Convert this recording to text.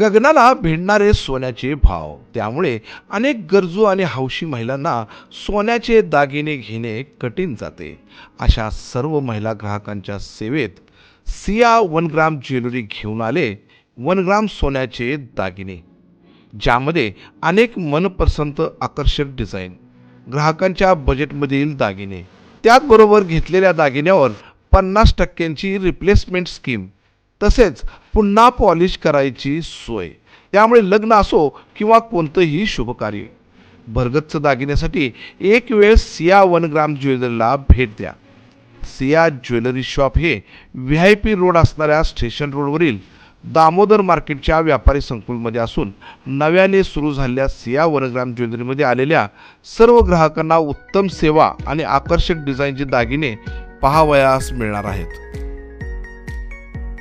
गगनाला भिडणारे सोन्याचे भाव. त्यामुळे अनेक गरजू आणि हौशी महिलांना सोन्याचे दागिने घेणे कठीण जाते. अशा सर्व महिला ग्राहकांच्या सेवेत सिया वन ग्राम ज्वेलरी घेऊन आले वन ग्राम सोन्याचे दागिने ज्यामध्ये अनेक मनपसंत आकर्षक डिझाईन ग्राहकांच्या बजेटमधील दागिने त्याचबरोबर घेतलेल्या दागिन्यावर पन्नास टक्क्यांची रिप्लेसमेंट स्कीम तसेच पुन्हा पॉलिश करायची सोय. त्यामुळे लग्न असो किंवा कोणतंही शुभकार्य. भरगच्च दागिन्यासाठी एक वेळ सिया वन ग्राम ज्वेलरीला भेट द्या. सिया ज्वेलरी शॉप हे व्ही आय पी रोड असणाऱ्या स्टेशन रोडवरील दामोदर मार्केटच्या व्यापारी संकुलमध्ये असून नव्याने सुरू झालेल्या सिया वनग्राम ज्वेलरीमध्ये आलेल्या सर्व ग्राहकांना उत्तम सेवा आणि आकर्षक डिझाईनचे दागिने पहावयास मिळणार आहेत.